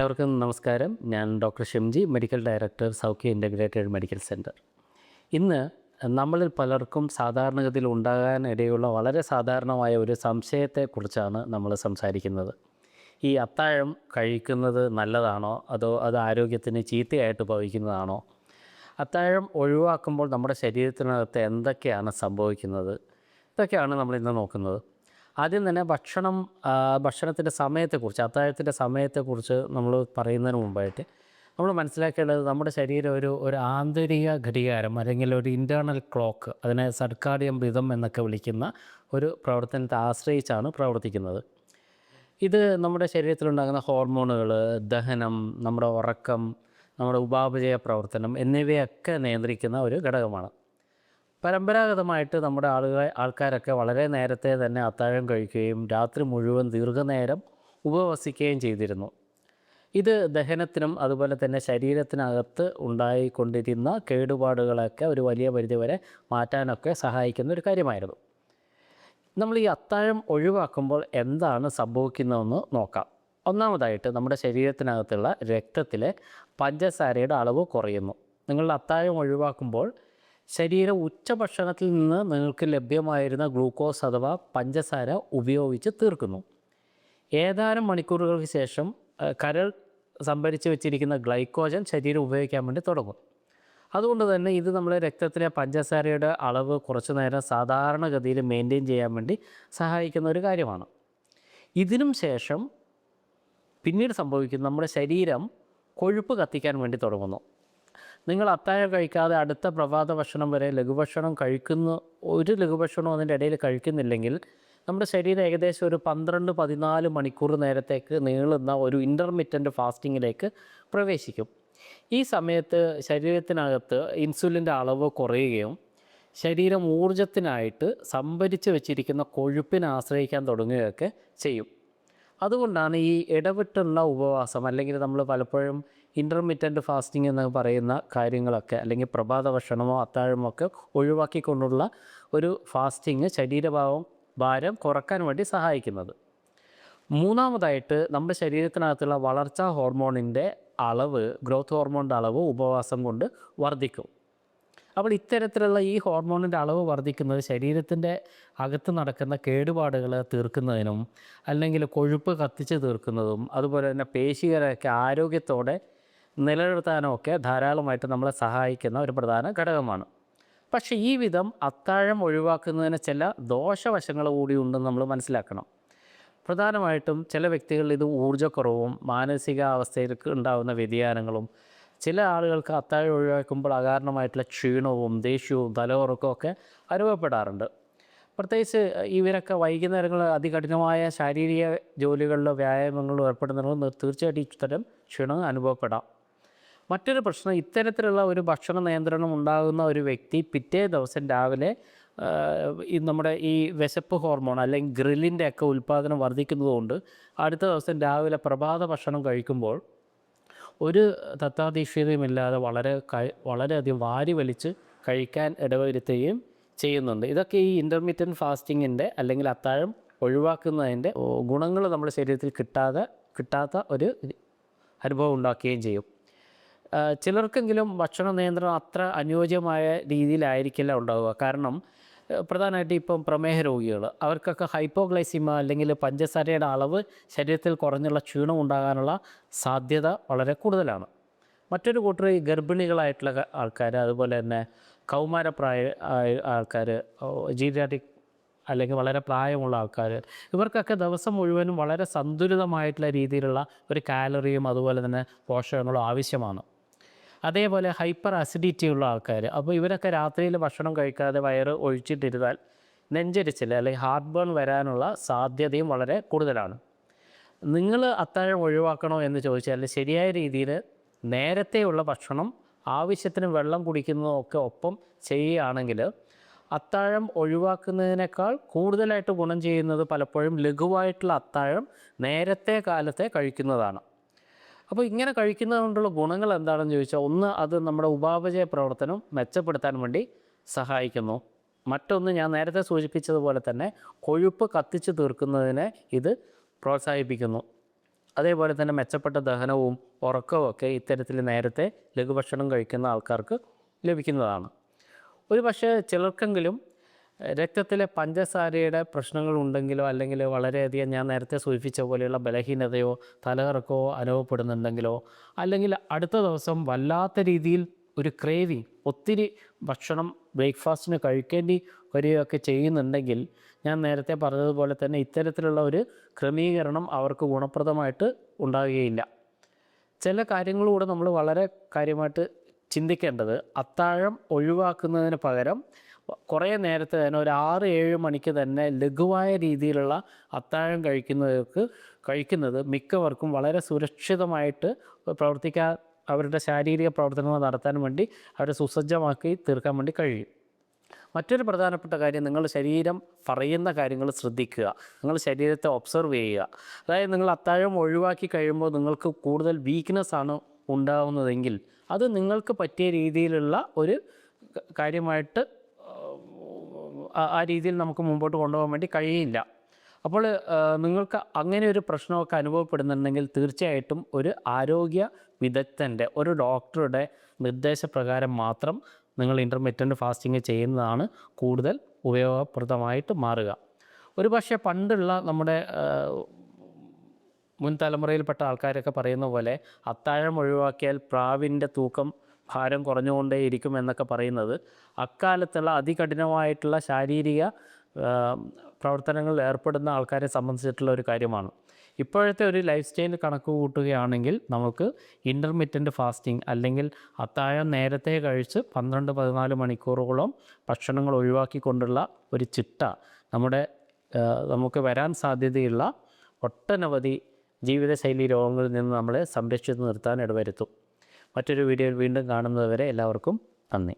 എല്ലാവർക്കും നമസ്കാരം. ഞാൻ doctor Shamji medical director Saukhya integrated medical centre ഇന്ന് നമ്മളിൽ പലർക്കും സാധാരണഗതിയിൽ ഉണ്ടാകാൻ ഇടയുള്ള വളരെ സാധാരണമായ ഒരു സംശയത്തെക്കുറിച്ചാണ് നമ്മൾ സംസാരിക്കുന്നത്. ഈ അത്താഴം കഴിക്കുന്നത് നല്ലതാണോ? അതോ അത് ആരോഗ്യത്തിന് ചീത്തയായിട്ട് ഭവിക്കുന്നതാണോ? അത്താഴം ഒഴിവാക്കുമ്പോൾ നമ്മുടെ ശരീരത്തിനകത്ത് എന്തൊക്കെയാണ് സംഭവിക്കുന്നത്? ഇതൊക്കെയാണ് നമ്മൾ ഇന്ന് നോക്കുന്നത്. ആദ്യം തന്നെ ഭക്ഷണം ഭക്ഷണത്തിന്റെ സമയത്തെക്കുറിച്ച് അത്താഴത്തിന്റെ സമയത്തെക്കുറിച്ച് നമ്മൾ പറയുന്നതിന് മുമ്പായിട്ട് നമ്മൾ മനസ്സിലാക്കേണ്ടത് നമ്മുടെ ശരീരം ഒരു ഒരു ആന്തരിക ഘടികാരം അല്ലെങ്കിൽ ഒരു ഇന്റേർണൽ ക്ലോക്ക് അതിനെ സർക്കാരിയം വിധം എന്നൊക്കെ വിളിക്കുന്ന ഒരു പ്രവർത്തനത്തെ ആശ്രയിച്ചാണ് പ്രവർത്തിക്കുന്നത്. ഇത് നമ്മുടെ ശരീരത്തിലുണ്ടാകുന്ന ഹോർമോണുകൾ ദഹനം നമ്മുടെ ഉറക്കം നമ്മുടെ ഉപാപചയ പ്രവർത്തനം എന്നിവയൊക്കെ നിയന്ത്രിക്കുന്ന ഒരു ഘടകമാണ്. പരമ്പരാഗതമായിട്ട് നമ്മുടെ ആളുകൾ ആൾക്കാരൊക്കെ വളരെ നേരത്തെ തന്നെ അത്താഴം കഴിക്കുകയും രാത്രി മുഴുവൻ ദീർഘനേരം ഉപവസിക്കുകയും ചെയ്തിരുന്നു. ഇത് ദഹനത്തിനും അതുപോലെ തന്നെ ശരീരത്തിനകത്ത് ഉണ്ടായിക്കൊണ്ടിരുന്ന കേടുപാടുകളൊക്കെ ഒരു വലിയ പരിധിവരെ മാറ്റാനൊക്കെ സഹായിക്കുന്ന ഒരു കാര്യമായിരുന്നു. നമ്മൾ ഈ അത്താഴം ഒഴിവാക്കുമ്പോൾ എന്താണ് സംഭവിക്കുന്നതെന്ന് നോക്കാം. ഒന്നാമതായിട്ട് നമ്മുടെ ശരീരത്തിനകത്തുള്ള രക്തത്തിലെ പഞ്ചസാരയുടെ അളവ് കുറയുന്നു. നിങ്ങൾ അത്താഴം ഒഴിവാക്കുമ്പോൾ ശരീരം ഉച്ചഭക്ഷണത്തിൽ നിന്ന് നിങ്ങൾക്ക് ലഭ്യമായിരുന്ന ഗ്ലൂക്കോസ് അഥവാ പഞ്ചസാര ഉപയോഗിച്ച് തീർക്കുന്നു. ഏതാനും മണിക്കൂറുകൾക്ക് ശേഷം കരൾ സംഭരിച്ച് വെച്ചിരിക്കുന്ന ഗ്ലൈക്കോജൻ ശരീരം ഉപയോഗിക്കാൻ വേണ്ടി തുടങ്ങും. അതുകൊണ്ട് തന്നെ ഇത് നമ്മുടെ രക്തത്തിലെ പഞ്ചസാരയുടെ അളവ് കുറച്ചു നേരം സാധാരണഗതിയിൽ മെയിന്റെയിൻ ചെയ്യാൻ വേണ്ടി സഹായിക്കുന്ന ഒരു കാര്യമാണ്. ഇതിനും ശേഷം പിന്നീട് സംഭവിക്കുന്ന നമ്മുടെ ശരീരം കൊഴുപ്പ് കത്തിക്കാൻ വേണ്ടി തുടങ്ങുന്നു. നിങ്ങൾ അത്താഴം കഴിക്കാതെ അടുത്ത പ്രഭാത ഭക്ഷണം വരെ ലഘുഭക്ഷണം കഴിക്കുന്ന ഒരു ലഘുഭക്ഷണവും അതിന്റെ ഇടയിൽ കഴിക്കുന്നില്ലെങ്കിൽ നമ്മുടെ ശരീരം ഏകദേശം ഒരു പന്ത്രണ്ട് പതിനാല് മണിക്കൂർ നേരത്തേക്ക് നീളുന്ന ഒരു ഇന്റർമിറ്റന്റ് ഫാസ്റ്റിങ്ങിലേക്ക് പ്രവേശിക്കും. ഈ സമയത്ത് ശരീരത്തിനകത്ത് ഇൻസുലിന്റെ അളവ് കുറയുകയും ശരീരം ഊർജത്തിനായിട്ട് സംഭരിച്ച് വെച്ചിരിക്കുന്ന കൊഴുപ്പിനെ ആശ്രയിക്കാൻ തുടങ്ങുകയൊക്കെ ചെയ്യും. അതുകൊണ്ടാണ് ഈ ഇടവിട്ടുള്ള ഉപവാസം അല്ലെങ്കിൽ നമ്മൾ പലപ്പോഴും ഇന്റർമീഡിയന്റ് ഫാസ്റ്റിംഗ് എന്ന് പറയുന്ന കാര്യങ്ങളൊക്കെ അല്ലെങ്കിൽ പ്രഭാത ഭക്ഷണമോ അത്താഴമോ ഒക്കെ ഒഴിവാക്കിക്കൊണ്ടുള്ള ഒരു ഫാസ്റ്റിംഗ് ശരീരഭാവം ഭാരം കുറയ്ക്കാൻ വേണ്ടി സഹായിക്കുന്നത്. മൂന്നാമതായിട്ട് നമ്മുടെ ശരീരത്തിനകത്തുള്ള വളർച്ചാ ഹോർമോണിന്റെ അളവ് ഗ്രോത്ത് ഹോർമോണിന്റെ അളവ് ഉപവാസം കൊണ്ട് വർദ്ധിക്കും. അപ്പോൾ ഇത്തരത്തിലുള്ള ഈ ഹോർമോണിന്റെ അളവ് വർദ്ധിക്കുന്നത് ശരീരത്തിന്റെ അകത്ത് നടക്കുന്ന കേടുപാടുകൾ തീർക്കുന്നതിനും അല്ലെങ്കിൽ കൊഴുപ്പ് കത്തിച്ച് തീർക്കുന്നതും അതുപോലെ തന്നെ പേശികളൊക്കെ ആരോഗ്യത്തോടെ നിലനിർത്താനും ഒക്കെ ധാരാളമായിട്ട് നമ്മളെ സഹായിക്കുന്ന ഒരു പ്രധാന ഘടകമാണ്. പക്ഷേ ഈ വിധം അത്താഴം ഒഴിവാക്കുന്നതിന് ചില ദോഷവശങ്ങൾ കൂടി ഉണ്ടെന്ന് നമ്മൾ മനസ്സിലാക്കണം. പ്രധാനമായിട്ടും ചില വ്യക്തികളിൽ ഇത് ഊർജക്കുറവും മാനസികാവസ്ഥയിലേക്ക് ഉണ്ടാകുന്ന വ്യതിയാനങ്ങളും ചില ആളുകൾക്ക് അത്താഴം ഒഴിവാക്കുമ്പോൾ അകാരണമായിട്ടുള്ള ക്ഷീണവും ദേഷ്യവും തലകറക്കവും ഒക്കെ അനുഭവപ്പെടാറുണ്ട്. പ്രത്യേകിച്ച് ഇവരൊക്കെ വൈകുന്നേരങ്ങളിൽ അതികഠിനമായ ശാരീരിക ജോലികളിലോ വ്യായാമങ്ങളിലോ ഏർപ്പെടുന്നവർ തീർച്ചയായിട്ടും ഇത്തരം ക്ഷീണം അനുഭവപ്പെടാം. മറ്റൊരു പ്രശ്നം ഇത്തരത്തിലുള്ള ഒരു ഭക്ഷണ നിയന്ത്രണം ഉണ്ടാകുന്ന ഒരു വ്യക്തി പിറ്റേ ദിവസം രാവിലെ ഈ നമ്മുടെ ഈ വിശപ്പ് ഹോർമോൺ അല്ലെങ്കിൽ ഗ്രില്ലിന്റെ ഒക്കെ ഉൽപ്പാദനം വർദ്ധിക്കുന്നതുകൊണ്ട് അടുത്ത ദിവസം രാവിലെ പ്രഭാത ഭക്ഷണം കഴിക്കുമ്പോൾ ഒരു തത്വാധീക്ഷ്യതയുമില്ലാതെ വളരെ വളരെയധികം വാരി വലിച്ച് കഴിക്കാൻ ഇടവരുത്തുകയും ചെയ്യുന്നുണ്ട്. ഇതൊക്കെ ഈ ഇന്റർമീഡിയറ്റ് ഫാസ്റ്റിങ്ങിന്റെ അല്ലെങ്കിൽ അത്താഴം ഒഴിവാക്കുന്നതിന്റെ ഗുണങ്ങൾ നമ്മുടെ ശരീരത്തിൽ കിട്ടാതെ കിട്ടാത്ത ഒരു അനുഭവം ഉണ്ടാക്കുകയും ചെയ്യും. ചിലർക്കെങ്കിലും ഭക്ഷണ നിയന്ത്രണം അത്ര അനുയോജ്യമായ രീതിയിലായിരിക്കില്ല ഉണ്ടാവുക. കാരണം പ്രധാനമായിട്ട് ഇപ്പം പ്രമേഹ രോഗികൾ അവർക്കൊക്കെ ഹൈപ്പോഗ്ലൈസിമ അല്ലെങ്കിൽ പഞ്ചസാരയുടെ അളവ് ശരീരത്തിൽ കുറഞ്ഞുള്ള ക്ഷീണം ഉണ്ടാകാനുള്ള സാധ്യത വളരെ കൂടുതലാണ്. മറ്റൊരു കൂട്ടർ ഈ ഗർഭിണികളായിട്ടുള്ള ആൾക്കാർ അതുപോലെ തന്നെ കൗമാരപ്രായ ആൾക്കാർ ജീരിയാറ്റിക് അല്ലെങ്കിൽ വളരെ പ്രായമുള്ള ആൾക്കാർ ഇവർക്കൊക്കെ ദിവസം മുഴുവനും വളരെ സന്തുലിതമായിട്ടുള്ള രീതിയിലുള്ള ഒരു കാലറിയും അതുപോലെ തന്നെ പോഷകങ്ങളും ആവശ്യമാണ്. അതേപോലെ ഹൈപ്പർ അസിഡിറ്റി ഉള്ള ആൾക്കാർ അപ്പോൾ ഇവരൊക്കെ രാത്രിയിൽ ഭക്ഷണം കഴിക്കാതെ വയറ് ഒഴിച്ചിട്ടിരുന്നാൽ നെഞ്ചരിച്ചിൽ അല്ലെങ്കിൽ ഹാർട്ട് ബേൺ വരാനുള്ള സാധ്യതയും വളരെ കൂടുതലാണ്. നിങ്ങൾ അത്താഴം ഒഴിവാക്കണോ എന്ന് ചോദിച്ചാൽ ശരിയായ രീതിയിൽ നേരത്തെയുള്ള ഭക്ഷണം ആവശ്യത്തിന് വെള്ളം കുടിക്കുന്നതൊക്കെ ഒപ്പം ചെയ്യുകയാണെങ്കിൽ അത്താഴം ഒഴിവാക്കുന്നതിനേക്കാൾ കൂടുതലായിട്ട് ഗുണം ചെയ്യുന്നത് പലപ്പോഴും ലഘുവായിട്ടുള്ള അത്താഴം നേരത്തെ കാലത്തെ കഴിക്കുന്നതാണ്. അപ്പോൾ ഇങ്ങനെ കഴിക്കുന്നത് കൊണ്ടുള്ള ഗുണങ്ങൾ എന്താണെന്ന് ചോദിച്ചാൽ ഒന്ന് അത് നമ്മുടെ ഉപാപചയ പ്രവർത്തനം മെച്ചപ്പെടുത്താൻ വേണ്ടി സഹായിക്കുന്നു. മറ്റൊന്ന് ഞാൻ നേരത്തെ സൂചിപ്പിച്ചതുപോലെ തന്നെ കൊഴുപ്പ് കത്തിച്ച് തീർക്കുന്നതിനെ ഇത് പ്രോത്സാഹിപ്പിക്കുന്നു. അതേപോലെ തന്നെ മെച്ചപ്പെട്ട ദഹനവും ഉറക്കവും ഒക്കെ ഇത്തരത്തിൽ നേരത്തെ ലഘുഭക്ഷണം കഴിക്കുന്ന ആൾക്കാർക്ക് ലഭിക്കുന്നതാണ്. ഒരു പക്ഷേ ചിലർക്കെങ്കിലും രക്തത്തിലെ പഞ്ചസാരയുടെ പ്രശ്നങ്ങളുണ്ടെങ്കിലോ അല്ലെങ്കിൽ വളരെയധികം ഞാൻ നേരത്തെ സൂചിപ്പിച്ച പോലെയുള്ള ബലഹീനതയോ തലകറക്കോ അനുഭവപ്പെടുന്നുണ്ടെങ്കിലോ അല്ലെങ്കിൽ അടുത്ത ദിവസം വല്ലാത്ത രീതിയിൽ ഒരു ക്രേവി ഒത്തിരി ഭക്ഷണം ബ്രേക്ക്ഫാസ്റ്റിന് കഴിക്കേണ്ടി വരികയൊക്കെ ചെയ്യുന്നുണ്ടെങ്കിൽ ഞാൻ നേരത്തെ പറഞ്ഞതുപോലെ തന്നെ ഇത്തരത്തിലുള്ള ഒരു ക്രമീകരണം അവർക്ക് ഗുണപ്രദമായിട്ട് ഉണ്ടാകുകയില്ല ചില കാര്യങ്ങളൂടെ നമ്മൾ വളരെ കാര്യമായിട്ട് ചിന്തിക്കേണ്ടത് അത്താഴം ഒഴിവാക്കുന്നതിന് പകരം കുറേ നേരത്തെ തന്നെ ഒരു ആറ് ഏഴ് മണിക്ക് തന്നെ ലഘുവായ രീതിയിലുള്ള അത്താഴം കഴിക്കുന്നവർക്ക് കഴിക്കുന്നത് മിക്കവർക്കും വളരെ സുരക്ഷിതമായിട്ട് പ്രവർത്തിക്കാൻ അവരുടെ ശാരീരിക പ്രവർത്തനങ്ങൾ നടത്താൻ വേണ്ടി അവരെ സുസജ്ജമാക്കി തീർക്കാൻ വേണ്ടി കഴിയും. മറ്റൊരു പ്രധാനപ്പെട്ട കാര്യം നിങ്ങൾ ശരീരം പറയുന്ന കാര്യങ്ങൾ ശ്രദ്ധിക്കുക. നിങ്ങൾ ശരീരത്തെ ഒബ്സർവ് ചെയ്യുക. അതായത് നിങ്ങൾ അത്താഴം ഒഴിവാക്കി കഴിയുമ്പോൾ നിങ്ങൾക്ക് കൂടുതൽ വീക്ക്നെസ് ആണ് ഉണ്ടാവുന്നതെങ്കിൽ അത് നിങ്ങൾക്ക് പറ്റിയ രീതിയിലുള്ള ഒരു കാര്യമായിട്ട് ആ- രീതിയിൽ നമുക്ക് മുമ്പോട്ട് കൊണ്ടുപോകാൻ വേണ്ടി കഴിയില്ല അപ്പോൾ നിങ്ങൾക്ക് അങ്ങനെ ഒരു പ്രശ്നമൊക്കെ അനുഭവപ്പെടുന്നുണ്ടെങ്കിൽ തീർച്ചയായിട്ടും ഒരു ആരോഗ്യ വിദഗ്ധന്റെ ഒരു ഡോക്ടറുടെ നിർദ്ദേശപ്രകാരം മാത്രം നിങ്ങൾ ഇന്റർമീഡിയറ്റ് ഫാസ്റ്റിംഗ് ചെയ്യുന്നതാണ് കൂടുതൽ ഉപയോഗപ്രദമായിട്ട് മാറുക. ഒരു പക്ഷേ പണ്ടുള്ള നമ്മുടെ മുൻ തലമുറയിൽപ്പെട്ട ആൾക്കാരൊക്കെ പറയുന്ന പോലെ അത്താഴം ഒഴിവാക്കിയാൽ പ്രാവിന്റെ തൂക്കം ഭാരം കുറഞ്ഞുകൊണ്ടേയിരിക്കും എന്നൊക്കെ പറയുന്നത്. അക്കാലത്തുള്ള അതികഠിനമായിട്ടുള്ള ശാരീരിക പ്രവർത്തനങ്ങളിൽ ഏർപ്പെടുന്ന ആൾക്കാരെ സംബന്ധിച്ചിട്ടുള്ള ഒരു കാര്യമാണ്. ഇപ്പോഴത്തെ ഒരു ലൈഫ് സ്റ്റൈൽ കണക്ക് കൂട്ടുകയാണെങ്കിൽ നമുക്ക് ഇന്റർമീഡിയന്റ് ഫാസ്റ്റിംഗ് അല്ലെങ്കിൽ അത്താഴം നേരത്തെ കഴിച്ച് പന്ത്രണ്ട് പതിനാല് മണിക്കൂറുകളോളം ഭക്ഷണങ്ങൾ ഒഴിവാക്കിക്കൊണ്ടുള്ള ഒരു ചിട്ട നമ്മുടെ നമുക്ക് വരാൻ സാധ്യതയുള്ള ഒട്ടനവധി ജീവിതശൈലി രോഗങ്ങളിൽ നിന്ന് നമ്മളെ സംരക്ഷിച്ച് നിർത്താൻ ഇടവരുത്തും. മറ്റൊരു വീഡിയോയിൽ വീണ്ടും കാണുന്നതുവരെ എല്ലാവർക്കും നന്ദി.